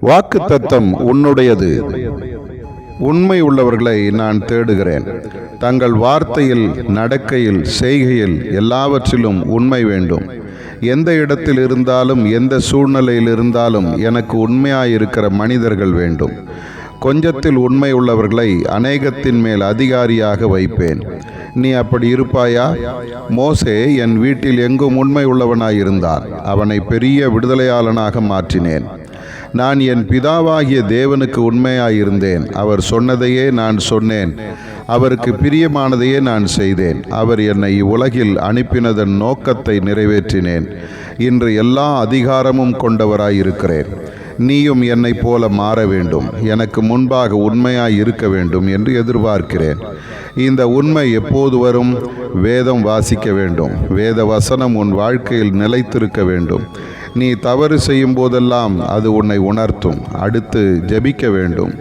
வாக்கு தத்தம் உன்னுடையது. உண்மை உள்ளவர்களை நான் தேடுகிறேன். தங்கள் வார்த்தையில் நடக்கையில் செய்கையில் எல்லாவற்றிலும் உண்மை வேண்டும். எந்த இடத்தில் இருந்தாலும் எந்த சூழ்நிலையில் இருந்தாலும் எனக்கு உண்மையாயிருக்கிற மனிதர்கள் வேண்டும். கொஞ்சத்தில் உண்மை உள்ளவர்களை அநேகத்தின் மேல் அதிகாரியாக வைப்பேன். நீ அப்படி இருப்பாயா? மோசே என் வீட்டில் எங்கும் உண்மை உள்ளவனாயிருந்தான் அவனை பெரிய விடுதலையாளனாக மாற்றினேன். நான் என் பிதாவாகிய தேவனுக்கு உண்மையாயிருந்தேன். அவர் சொன்னதையே நான் சொன்னேன். அவருக்கு பிரியமானதையே நான் செய்தேன். அவர் என்னை இவ்வுலகில் அனுப்பினதன் நோக்கத்தை நிறைவேற்றினேன். இன்று எல்லா அதிகாரமும் கொண்டவராயிருக்கிறேன். நீயும் என்னைப் போல மாற வேண்டும். எனக்கு முன்பாக உண்மையாய் இருக்க வேண்டும் என்று எதிர்பார்க்கிறேன். இந்த உண்மை எப்போது வரும்? வேதம் வாசிக்க வேண்டும். வேத வசனம் உன் வாழ்க்கையில் நிலைத்திருக்க வேண்டும். நீ தவறு செய்யும் போதெல்லாம் அது உன்னை உணர்த்தும். அடுத்து ஜெபிக்க வேண்டும்.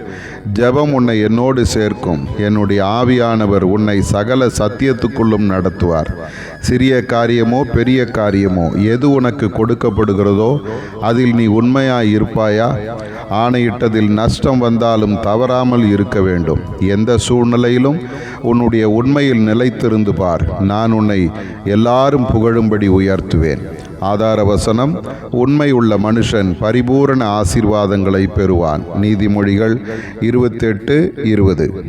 ஜெபம் உன்னை என்னோடு சேர்க்கும். என்னுடைய ஆவியானவர் உன்னை சகல சத்தியத்துக்குள்ளும் நடத்துவார். சிறிய காரியமோ பெரிய காரியமோ எது உனக்கு கொடுக்கப்படுகிறதோ அதில் நீ உண்மையாய் இருப்பாயா? ஆணையிட்டதில் நஷ்டம் வந்தாலும் தவறாமல் இருக்க வேண்டும். எந்த சூழ்நிலையிலும் உன்னுடைய உண்மையில் நிலைத்திருந்து பார். நான் உன்னை எல்லாரும் புகழும்படி உயர்த்துவேன். ஆதார வசனம் உண்மை உள்ள மனுஷன் பரிபூரண ஆசீர்வாதங்களை பெறுவான். நீதிமொழிகள் இருபத்தெட்டு இருபது.